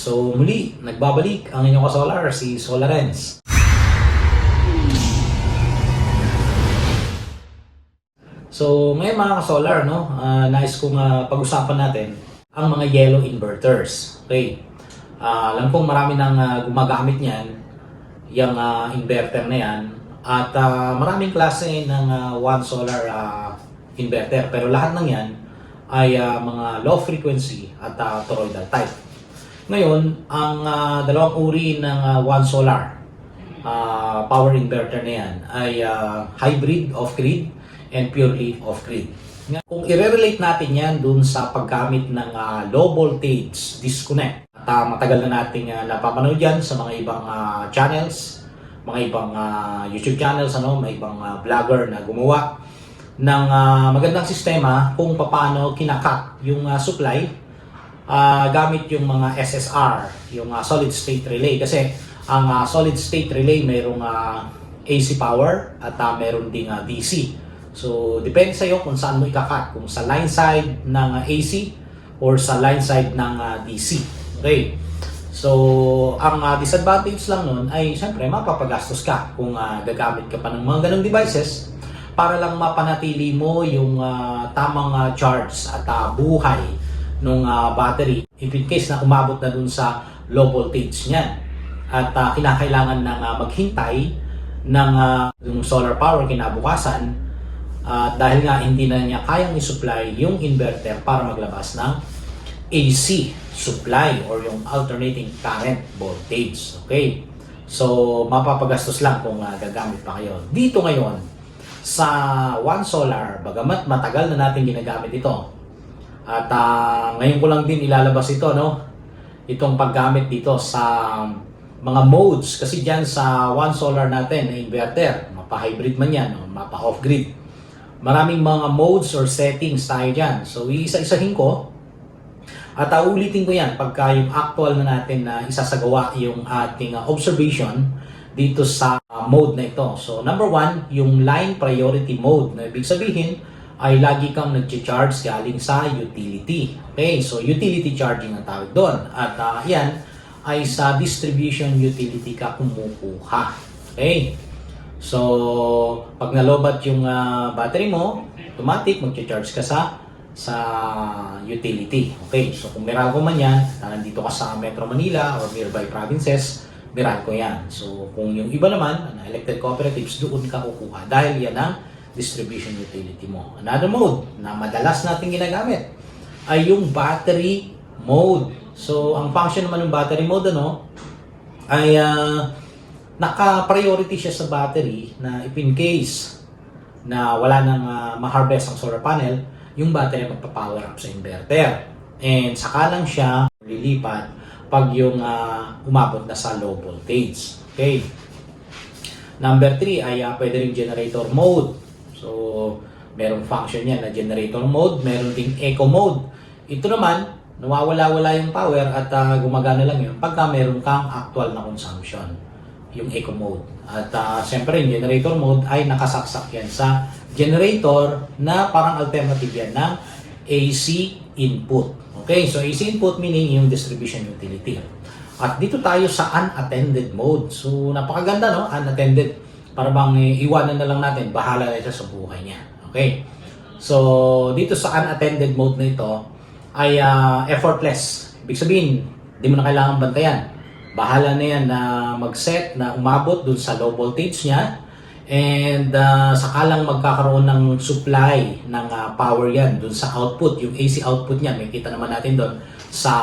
So muli, nagbabalik ang inyong ka-solar, si Solarens. So ngayon mga ka-solar, no, ah, nais kong ah, pag-usapan natin ang mga yellow inverters. Okay. Ah, alam kong marami nang ah, gumagamit niyan, yung ah, inverter na yan. At ah, maraming klase ng ah, one solar ah, inverter. Pero lahat ng yan ay ah, mga low frequency at ah, toroidal type. Ngayon, ang ah, dalawang uri ng ah, one solar ah, power inverter na yan ay ah, hybrid off-grid and purely off-grid. Kung i-relate natin yan dun sa paggamit ng ah, low voltage disconnect, at ah, matagal na nating uh, napapanood yan sa mga ibang ah, channels, mga ibang ah, YouTube channels, ano, mga ibang ah, vlogger na gumawa ng ah, magandang sistema kung paano kinakat yung ah, supply ah, gamit yung mga SSR, yung ah, solid state relay. Kasi ang ah, solid state relay mayroong ah, AC power at ah, meron ding ah, DC. So, depende sa iyo kung saan mo ikakat. Kung sa line side ng ah, AC or sa line side ng ah, DC. Okay. So, ang ah, disadvantage lang nun ay syempre mapapagastos ka kung ah, gagamit ka pa ng mga ganong devices para lang mapanatili mo yung ah, tamang ah, charge at ah, buhay ng battery if in case na umabot na dun sa low voltage niyan. At ah, kinakailangan nang ah, maghintay ng ah, yung solar power kinabukasan at dahil nga hindi na niya kayang i-supply yung inverter para maglabas ng AC supply or yung alternating current voltage. Okay? So, mapapagastos lang kung ah, gagamit pa kayo. Dito ngayon, sa One Solar, bagamat matagal na natin ginagamit ito, at ah, ngayon ko lang din ilalabas ito, no? Itong paggamit dito sa mga modes. Kasi dyan sa One Solar natin, na inverter, mapa-hybrid man yan, o mapa-off-grid. Maraming mga modes or settings tayo dyan. So, iisa-isahin ko. At uh, ulitin ko yan pagka yung actual na natin na isasagawa yung ating uh, observation dito sa uh, mode na ito. So, number one, yung line priority mode. Na ibig sabihin, ay lagi kang nag-charge galing sa utility. Okay, so utility charging ang tawag doon. At uh, yan ay sa distribution utility ka kumukuha. Okay? So, pag nalobat yung ah, battery mo, automatic mag-charge ka sa sa utility. Okay, so kung Meralco man yan, na nandito ka sa Metro Manila or nearby provinces, Meralco yan. So, kung yung iba naman, na electric cooperatives, doon ka kukuha dahil yan ang distribution utility mo. Another mode na madalas natin ginagamit ay yung battery mode. So, ang function naman ng battery mode, ano, ay ah, naka-priority siya sa battery na if in case na wala nang ah, ma-harvest ang solar panel, yung battery magpa-power up sa inverter. And saka lang siya lilipat pag yung ah, umabot na sa low voltage. Okay. Number 3 ay ah, pwede rin generator mode. So, merong function yan na generator mode, meron ding eco mode. Ito naman, nawawala-wala yung power at ah, gumagana lang yun pagka meron kang actual na consumption yung eco mode. At uh, siyempre, yung generator mode ay nakasaksak yan sa generator na parang alternative yan ng AC input. Okay, so AC input meaning yung distribution utility. At dito tayo sa unattended mode. So, napakaganda, no? Unattended. Para bang iwanan na lang natin, bahala na siya sa buhay niya. Okay? So, dito sa unattended mode na ito, ay ah, effortless. Ibig sabihin, di mo na kailangan bantayan bahala na yan na mag-set na umabot dun sa low voltage niya and uh, saka lang magkakaroon ng supply ng ah, power yan dun sa output, yung AC output niya may kita naman natin doon sa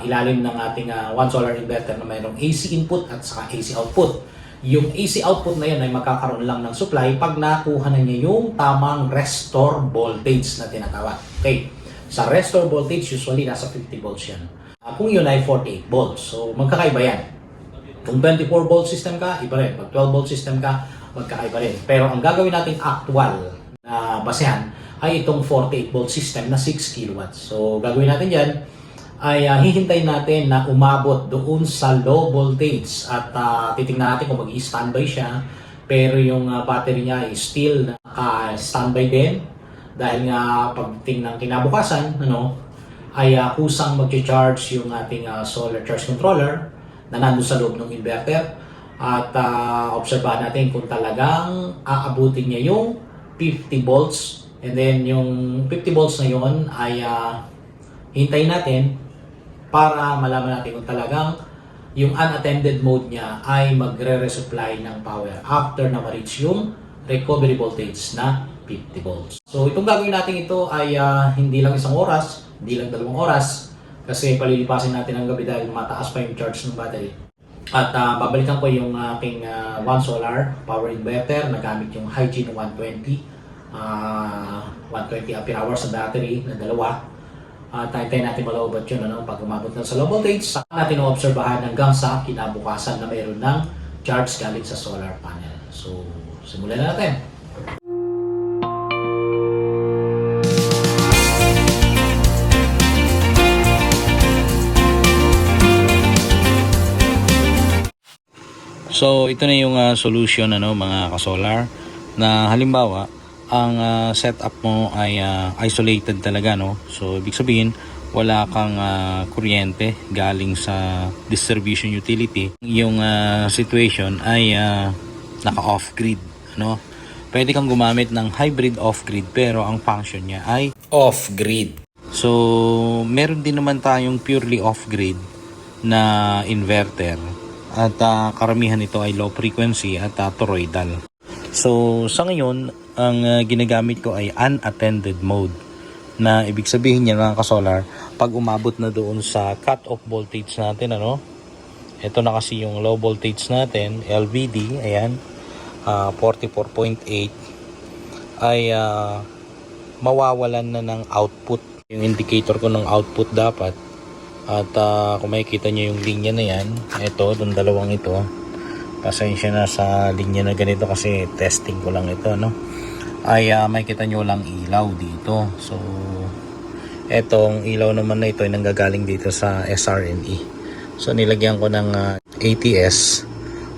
ilalim ng ating ah, one solar inverter na mayroong AC input at saka AC output yung AC output na yan ay magkakaroon lang ng supply pag nakuha na niya yung tamang restore voltage na tinatawag. Okay. Sa restore voltage, usually nasa 50 volts yan. Ah, kung yun ay 48 volts. So, magkakaiba yan. Kung 24 volt system ka, iba rin. Pag 12 volt system ka, magkakaiba rin. Pero ang gagawin natin actual na basehan ay itong 48 volt system na 6 kilowatts. So, gagawin natin yan ay uh, hihintayin natin na umabot doon sa low voltage. At uh, titingnan natin kung mag-standby siya. Pero yung ah, battery niya is still naka-standby din. Dahil nga pagting ng kinabukasan ano ay uh, kusang mag-charge yung ating ah, solar charge controller na nandun sa loob ng inverter. At uh, obserbahan natin kung talagang aabutin niya yung 50 volts. And then yung 50 volts na yun ay ah, hintayin natin para malaman natin kung talagang yung unattended mode niya ay magre-resupply ng power after na ma-reach yung recovery voltage na 50 volts. So itong gagawin natin ito ay ah, hindi lang isang oras, hindi lang dalawang oras kasi palilipasin natin ang gabi dahil mataas pa yung charge ng battery. At ah, babalikan ko yung aking ah, One Solar power inverter na gamit yung Hygiene 120 ah 120 ampere hours sa battery na dalawa uh, tayo natin malaubat yun ano, pag umabot na sa low voltage, saka natin obserbahan hanggang sa kinabukasan na mayroon ng charge galing sa solar panel. So, simulan na natin. So ito na yung ah, solution ano mga ka-solar na halimbawa ang ah, setup mo ay ah, isolated talaga no. So ibig sabihin wala kang ah, kuryente galing sa distribution utility. Yung ah, situation ay ah, naka-off grid no. Pwede kang gumamit ng hybrid off-grid pero ang function niya ay off-grid. So, meron din naman tayong purely off-grid na inverter at ah, karamihan nito ay low frequency at uh, toroidal. So sa ngayon, ang ah, ginagamit ko ay unattended mode na ibig sabihin niya mga kasolar, pag umabot na doon sa cut-off voltage natin, ano, ito na kasi yung low voltage natin, LVD, ayan, ah, 44.8, ay ah, mawawalan na ng output. Yung indicator ko ng output dapat at ah, kung makikita nyo yung linya na yan, ito, itong dalawang ito, pasensya na sa linya na ganito kasi testing ko lang ito, no? Ay uh, makikita nyo lang ilaw dito. So, etong ilaw naman na ito ay nanggagaling dito sa SRNE. So, nilagyan ko ng ah, ATS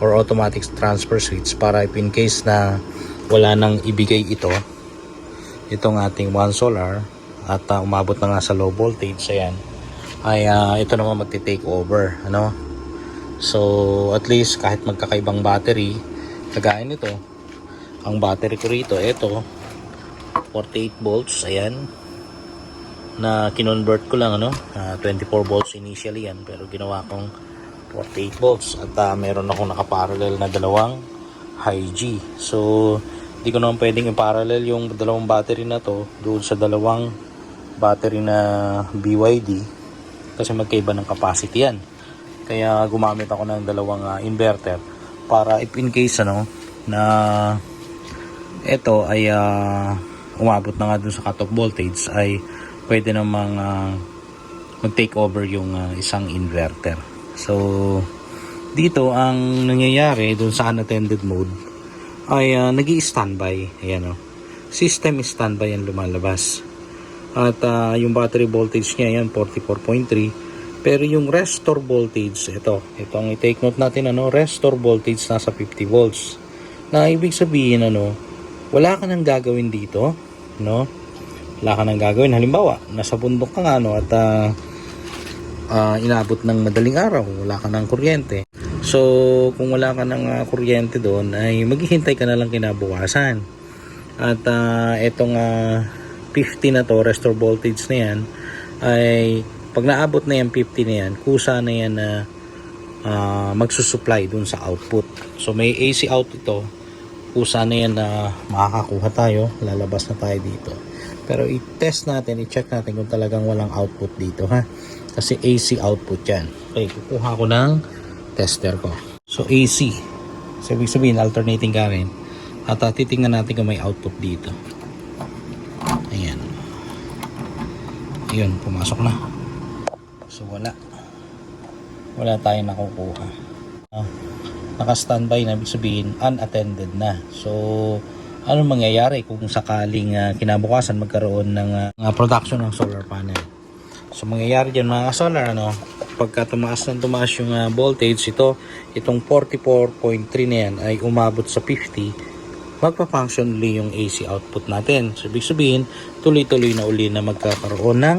or automatic transfer switch para in case na wala nang ibigay ito, itong ating one solar at ah, umabot na nga sa low voltage, ayan, ay ah, ito naman magti-take over ano so at least kahit magkakaibang battery kagaya nito ang battery ko rito ito 48 volts ayan. Na kinonvert ko lang ano? Ah, 24 volts initially yan pero ginawa kong 48 volts. At ah, meron akong nakaparallel na dalawang high G. So hindi ko naman pwedeng i-parallel yung dalawang battery na to doon sa dalawang battery na BYD kasi magkaiba ng capacity yan. Kaya gumamit ako ng dalawang ah, inverter para if in case ano na ito ay ah, umabot na nga dun sa cutoff voltage ay pwede namang ah, mag-take over yung ah, isang inverter. So dito ang nangyayari dun sa unattended mode ay uh, nag standby Ayan o. System standby ang lumalabas. At ah, yung battery voltage niya yan 44.3. Pero yung restore voltage, ito, ito ang i-take note natin ano, restore voltage nasa 50 volts. Na ibig sabihin ano, wala ka nang gagawin dito, no? Wala ka nang gagawin. Halimbawa, nasa bundok ka nga no at ah, ah, inabot ng madaling araw, wala ka ng kuryente. So, kung wala ka ng ah, kuryente doon, ay maghihintay ka na lang kinabukasan. At ah, etong ah, 50 na to, restore voltage na yan, ay pag naabot na yan 50 na yan, kusa na yan na ah, magsusupply dun sa output. So may AC out ito, kusa na yan na makakakuha tayo, lalabas na tayo dito. Pero i-test natin, i-check natin kung talagang walang output dito ha. Kasi AC output yan. Okay, kukuha ko ng tester ko. So AC. So ibig sabihin alternating current. At uh, titingnan natin kung may output dito. Ayan. Ayun, pumasok na. So wala. Wala tayong nakukuha. Ah, naka-standby na ibig sabihin unattended na. So ano mangyayari kung sakaling ah, kinabukasan magkaroon ng ah, production ng solar panel? So mangyayari dyan mga solar ano, pagka tumaas ng tumaas yung ah, voltage ito, itong 44.3 na yan ay umabot sa 50, magpa-function uli yung AC output natin. So ibig sabihin, tuloy-tuloy na uli na magkakaroon ng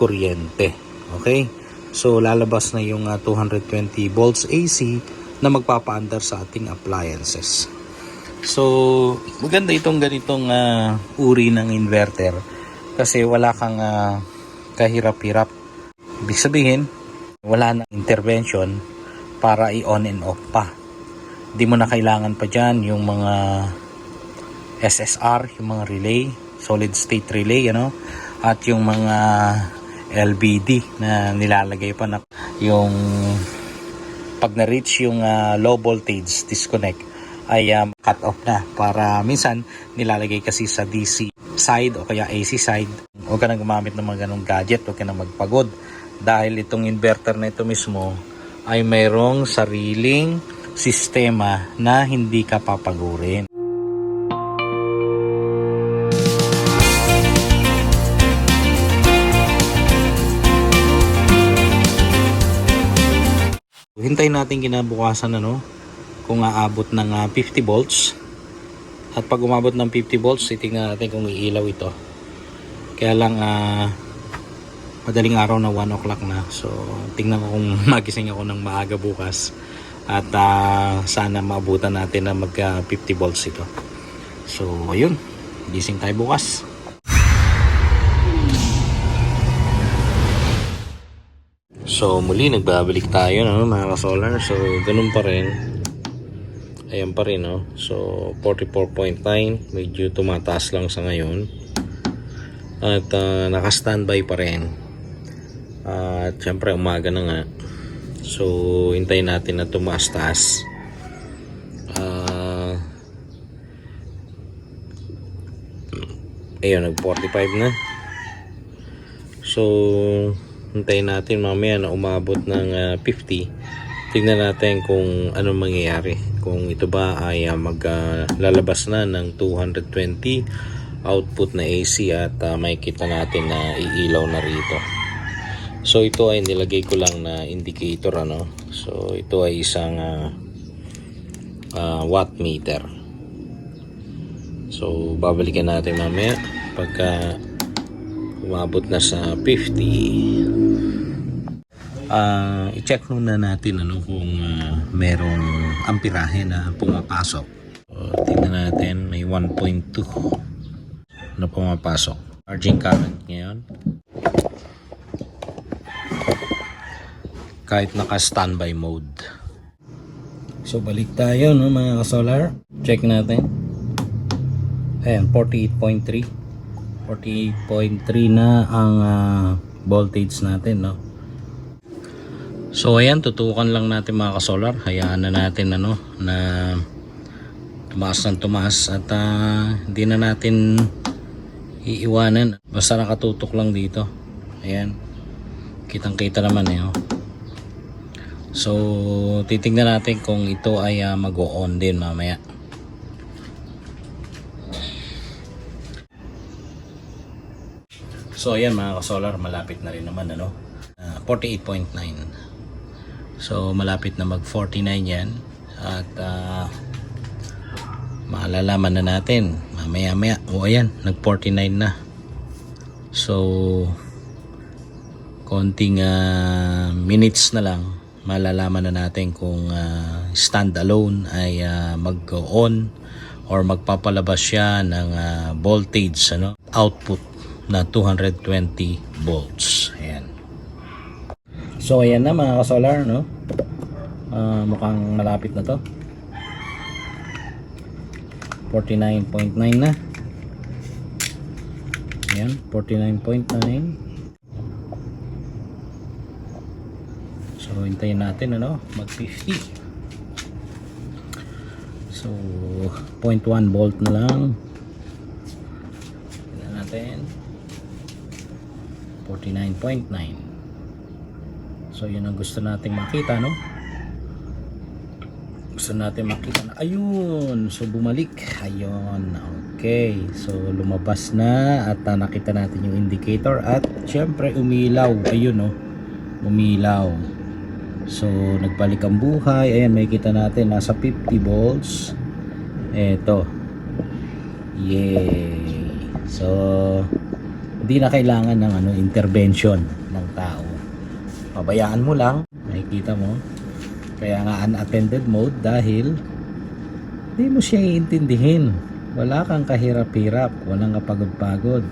kuryente. Okay? So lalabas na yung ah, 220 volts AC na magpapaandar sa ating appliances. So maganda itong ganitong ah, uri ng inverter kasi wala kang ah, kahirap-hirap. Ibig sabihin, wala na intervention para i-on and off pa. Di mo na kailangan pa dyan yung mga SSR, yung mga relay, solid state relay, ano, at yung mga LBD na nilalagay pa na yung pag na-reach yung ah, low voltage disconnect ay um, cut off na para minsan nilalagay kasi sa DC side o kaya AC side. Huwag ka nang gumamit ng mga ganong gadget huwag ka nang magpagod. Dahil itong inverter na ito mismo ay mayroong sariling sistema na hindi ka papagurin Hintayin natin kinabukasan ano kung aabot ng ah, 50 volts. At pag umabot ng 50 volts, titingnan natin kung iilaw ito. Kaya lang ah, madaling araw na 1 o'clock na. So tingnan ko kung magising ako ng maaga bukas. At ah, sana maabutan natin na mag ah, 50 volts ito. So ayun, gising tayo bukas. So muli nagbabalik tayo no, mga ka-solar. So ganun pa rin. Ayan pa rin no. So 44.9 medyo tumataas lang sa ngayon. At ah, naka-standby pa rin. at syempre umaga na nga. So hintayin natin na tumaas-taas. Ah ayun nag 45 na. So hintayin natin mamaya na umabot ng ah, 50 tignan natin kung ano mangyayari. Kung ito ba ay ah, maglalabas na ng 220 output na AC at ah, makikita natin na iilaw na rito. So ito ay nilagay ko lang na indicator ano. So ito ay isang ah, ah, watt meter. So babalikan natin mamaya. Pagka umabot na sa 50 ah i-check muna natin ano kung ah, merong amperahe na pumapasok. So, tingnan natin may 1.2 na pumapasok. Charging current ngayon. Kahit naka standby mode. So balik tayo no mga ka-solar. Check natin. Ayan 48.3 48.3 na ang ah, voltage natin no? So ayan tutukan lang natin mga ka-solar. Hayaan na natin ano na tumaas ng tumaas at hindi na natin iiwanan. Basta nakatutok lang dito. Ayan. Kitang kita naman eh oh. So titingnan natin kung ito ay ah, mag-on din mamaya So ayan mga ka-solar, malapit na rin naman ano. Ah, 48.9. So malapit na mag 49 yan at ah, malalaman na natin mamaya maya. O ayan, nag 49 na. So konting ah, minutes na lang malalaman na natin kung ah, stand alone ay ah, mag-on or magpapalabas siya ng ah, voltage ano output na 220 volts. Ayan. So ayan na mga ka-solar no? Ah, mukhang malapit na to. 49.9 na. Ayan 49.9 So hintayin natin ano, mag 50. So 0.1 volt na lang. Tingnan natin. 49.9. So yun ang gusto nating makita no. Gusto natin makita na ayun, so bumalik. Ayun. Okay. So lumabas na at ah, nakita natin yung indicator at syempre umilaw. Ayun no. Umilaw. So, nagbalik ang buhay. Ayan, may kita natin. Nasa 50 volts. Eto. Yay. So, hindi na kailangan ng ano intervention ng tao. Pabayaan mo lang, makikita mo. Kaya nga unattended mode dahil hindi mo siya iintindihin. Wala kang kahirap-hirap, walang kapagod-pagod.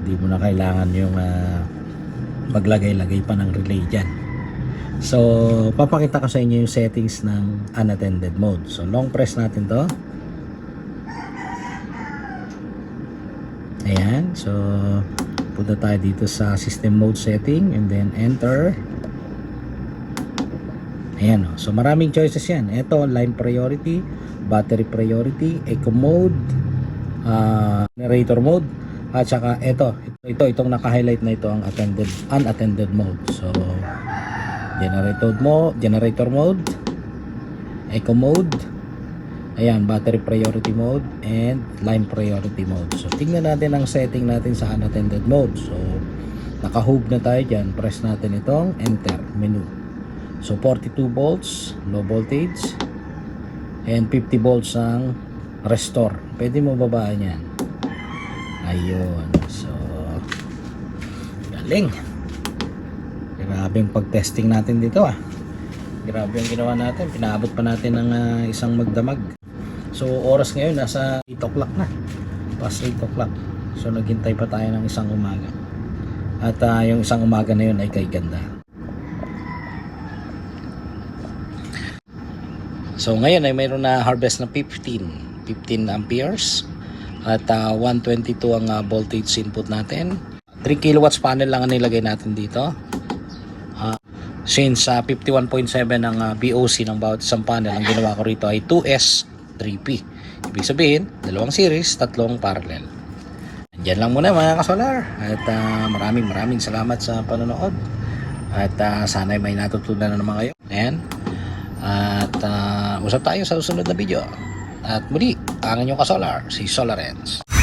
Hindi mo na kailangan yung ah, maglagay-lagay pa ng relay dyan. So, papakita ko sa inyo yung settings ng unattended mode. So, long press natin to. Ayan. So, punta tayo dito sa system mode setting and then enter. Ayan. oh. So, maraming choices yan. Ito, line priority, battery priority, eco mode, ah, generator mode, at saka ito, ito itong naka-highlight na ito ang attended, unattended mode. So, generator mode, generator mode, eco mode, ayan, battery priority mode, and line priority mode. So, tingnan natin ang setting natin sa unattended mode. So, naka-hub na tayo dyan. Press natin itong enter menu. So, 42 volts, low voltage, and 50 volts ang restore. Pwede mo babaan yan. Ayun. So, galing. Grabe yung pag-testing natin dito ah. Grabe yung ginawa natin. Pinaabot pa natin ng ah, isang magdamag. So, oras ngayon nasa 8 o'clock na. Past 8 o'clock. So, naghintay pa tayo ng isang umaga. At ah, yung isang umaga na yun ay kay ganda. So, ngayon ay mayroon na harvest na 15. 15 amperes. At ah, 122 ang ah, voltage input natin. 3 kilowatts panel lang ang nilagay natin dito. Ah, since ah, 51.7 ang ah, BOC ng bawat isang panel, ang ginawa ko rito ay 2S 3P. Ibig sabihin, dalawang series, tatlong parallel. Diyan lang muna mga kasolar. At ah, maraming maraming salamat sa panonood. At ah, sana may natutunan na naman kayo. Ayan. At ah, usap tayo sa susunod na video. At muli, ang inyong kasolar, si Solarens.